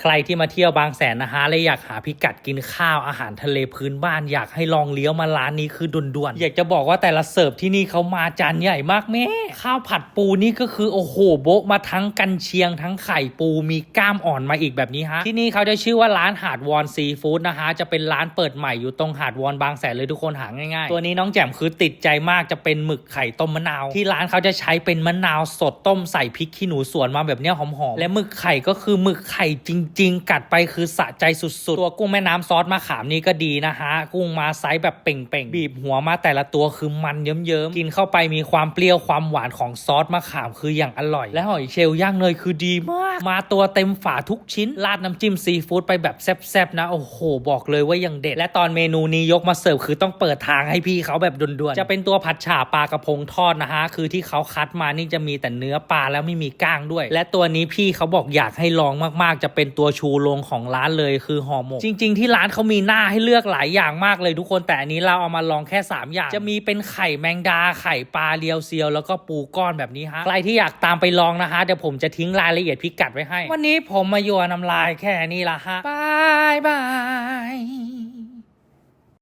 ใครที่มาเที่ยวบางแสนนะฮะและอยากหาพิกัดกินข้าวอาหารทะเลพื้นบ้านอยากให้ลองเลี้ยวมาร้านนี้คือด่วนๆ อยากจะบอกว่าแต่ละเสิร์ฟที่นี่เขามาจานใหญ่มากแม่ข้าวผัดปูนี่ก็คือโอ้โหโบะมาทั้งกันเชียงทั้งไข่ปูมีกล้ามอ่อนมาอีกแบบนี้ฮะ ที่นี่เขาจะชื่อว่าร้านหาดวอนซีฟู้ดนะฮะจะเป็นร้านเปิดใหม่อยู่ตรงหาดวอนบางแสนเลยทุกคนหาง่ายๆ ตัวนี้น้องแจ่มคือติดใจมากจะเป็นหมึกไข่ต้มมะนาว ที่ร้านเขาจะใช้เป็นมะนาวสดต้มใส่พริกขี้หนูสวนมาแบบเนี้ยหอมๆและหมึกไข่ก็คือหมึกไข่จริงๆกัดไปคือสะใจสุดๆ ตัวกุ้งแม่น้ำซอสมะขามนี่ก็ดีนะฮะ กุ้งมาไซส์แบบเป่งๆ บีบหัวมาแต่ละตัวคือมันเยิ้มๆ กินเข้าไปมีความเปรี้ยวความหวานของซอสมะขามคืออย่างอร่อย และหอยเชลล์ย่างเนยคือดีมาก มาตัวเต็มฝาทุกชิ้น ราดน้ำจิ้มซีฟู้ดไปแบบแซ่บๆนะ โอ้โห บอกเลยว่ายังเด็ด และตอนเมนูนี้ยกมาเสิร์ฟคือต้องเปิดทางให้พี่เขาแบบด่วนๆ จะเป็นตัวผัดฉ่าปลากระพงทอดนะฮะ คือที่เขาคัดมานี่จะมีแต่เนื้อปลาแล้วไม่มีก้างด้วย และตัวนี้พี่เขาบอกอยากให้ลองมากๆ จะเป็นตัวชูโรงของร้านเลยคือห่อหมก จริง ๆ ที่ร้านเขามีหน้าให้เลือกหลายอย่างมากเลยทุกคนแต่อันนี้เราเอามาลองแค่ 3 อย่าง จะมีเป็นไข่แมงดาไข่ปลาเรียวเซียว แล้วก็ปูก้อนแบบนี้ฮะใครที่อยากตามไปลองนะฮะเดี๋ยวผมจะทิ้งรายละเอียดพิกัดไว้ให้ วันนี้ผมมาโยนน้ำลายแค่นี้ละฮะบายบาย